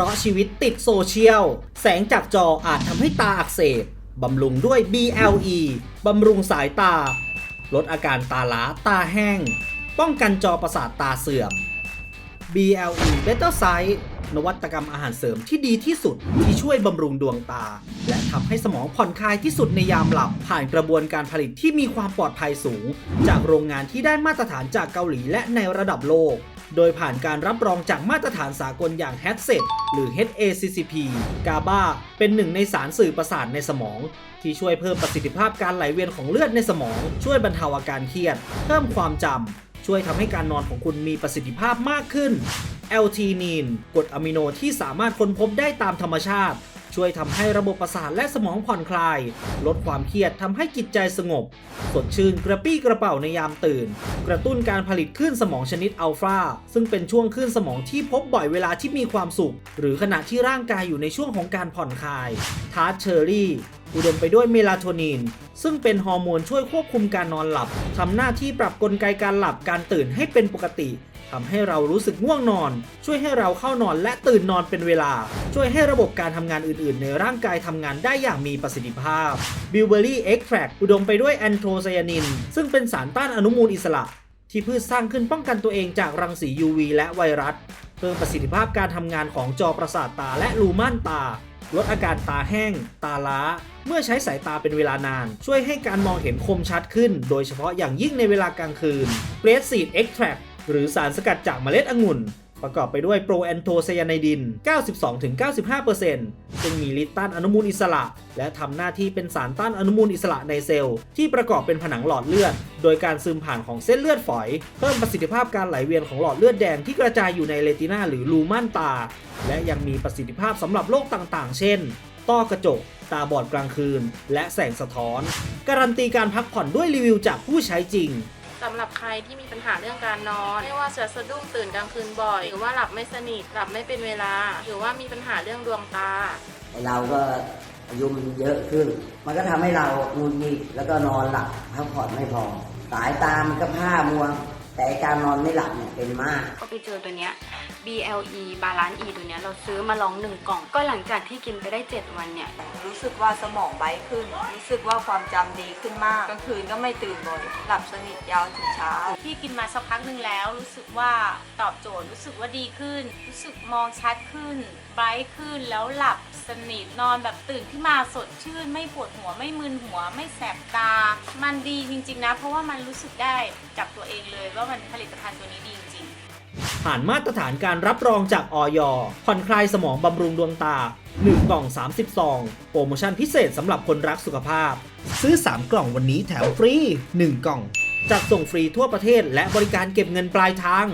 พราะชีวิตติดโซเชียล แสงจากจออาจทำให้ตาอักเสบบำรุงด้วย BLE บำรุงสายตา ลดอาการตาล้าตาแห้ง ป้องกันจอประสาทตาเสื่อม BLE Better Sight นวัตกรรมอาหารเสริมที่ดีที่สุดที่ช่วยบำรุงดวงตา และทำให้สมองผ่อนคลายที่สุดในยามหลับ ผ่านกระบวนการผลิตที่มีความปลอดภัยสูง จากโรงงานที่ได้มาตรฐานจากเกาหลีและในระดับโลก โดยผ่านการรับรองจากมาตรฐานสากลอย่าง HACCP หรือ HACCP GABA เป็นหนึ่งในสารสื่อประสาทในสมอง ที่ช่วยเพิ่มประสิทธิภาพการไหลเวียนของเลือดในสมอง ช่วยบรรเทาอาการเครียด เพิ่มความจำ ช่วยทำให้การนอนของคุณมีประสิทธิภาพมากขึ้น l t นีนกรดอะมิโนที่สามารถค้นพบได้ตามธรรมชาติ ช่วยทำให้ระบบประสาทและสมองผ่อนคลาย ลดความเครียดทำให้จิตใจสงบ สดชื่นกระปี้กระเป๋าในยามตื่น กระตุ้นการผลิตคลื่นสมองชนิดอัลฟาซึ่งเป็นช่วงคลื่นสมองที่พบบ่อยเวลาที่มีความสุข หรือขณะที่ร่างกายอยู่ในช่วงของการผ่อนคลาย ทาร์ตเชอร์รี่อุดมไปด้วยเมลาโทนิน ซึ่งเป็นฮอร์โมนช่วยควบคุมการนอนหลับ ทำหน้าที่ปรับกลไกการหลับการตื่นให้เป็นปกติ ทำให้เรารู้สึกง่วงนอน ช่วยให้เราเข้านอนและตื่นนอนเป็นเวลา ช่วยให้ระบบการทำงานอื่นๆ ในร่างกายทำงานได้อย่างมีประสิทธิภาพ Bilberry Extract อุดมไปด้วยแอนโทไซยานิน ซึ่งเป็นสารต้านอนุมูลอิสระ ที่พืชสร้างขึ้นป้องกันตัวเองจากรังสี UV และไวรัส เพิ่มประสิทธิภาพการทำงานของจอประสาทตาและลูม่านตาลดอาการตาแห้ง ตาล้า เมื่อใช้สายตาเป็นเวลานาน ช่วยให้การมองเห็นคมชัดขึ้น โดยเฉพาะอย่างยิ่งในเวลากลางคืน g r a p e Seed Extract หรือสารสกัดจากเมล็ดองุ่น ประกอบไปด้วยโปรแอนโทไซยาไนดิน 92-95%ซึ่งมีฤทธิ์ต้านอนุมูลอิสระ และทำหน้าที่เป็นสารต้านอนุมูลอิสระในเซลล์ที่ประกอบเป็นผนังหลอดเลือด โดยการซึมผ่านของเส้นเลือดฝอย เพิ่มประสิทธิภาพการไหลเวียนของหลอดเลือดแดงที่กระจายอยู่ในเรติน่าหรือลูม่านตา และยังมีประสิทธิภาพสำหรับโรคต่างๆ เช่น ต้อกระจกตาบอดกลางคืน และแสงสะท้อน การันตีการพักผ่อนด้วยรีวิวจากผู้ใช้จริง สำหรับใครที่มีปัญหาเรื่องการนอน ไม่ว่าจะสะดุ้งตื่นกลางคืนบ่อย หรือว่าหลับไม่สนิทหลับไม่เป็นเวลา หรือว่ามีปัญหาเรื่องดวงตา เราก็อายุมันเยอะขึ้น มันก็ทำให้เรางุนงิดแล้วก็นอนหลับพักผ่อนไม่พอ สายตามันก็ผ้ามัว แต่การนอนไม่หลับเนี่ยเป็นมาก ก็ไปเจอตัวเนี้ย BLE Balance E ตัวเนี้ยเราซื้อมาลองหนึ่งกล่อง ก็หลังจากที่กินไปได้ 7 วันเนี่ย รู้สึกว่าสมองไบร์ทขึ้น รู้สึกว่าความจำดีขึ้นมากกลางคืนก็ไม่ตื่นบ่อยหลับสนิทยาวถึงเช้า ที่กินมาสักพักหนึ่งแล้ว รู้สึกว่าตอบโจทย์รู้สึกว่าดีขึ้น รู้สึกมองชัดขึ้นไบรท์ขึ้นแล้วหลับสนิทนอนแบบตื่นขึ้นมาสดชื่น ไม่ปวดหัวไม่มึนหัวไม่แสบตา มันดีจริง ๆ นะ เพราะว่ามันรู้สึกได้จากตัวเองเลย ว่ามันผลิตภัณฑ์ตัวนี้ดีจริงผ่านมาตรฐานการรับรองจากออยผ่อนคลายสมองบำรุงดวงตา 1 กล่อง 30 ซอง โปรโมชั่นพิเศษสำหรับคนรักสุขภาพ ซื้อ 3 กล่องวันนี้แถมฟรี 1 กล่อง จัดส่งฟรีทั่วประเทศและบริการเก็บเงินปลายทาง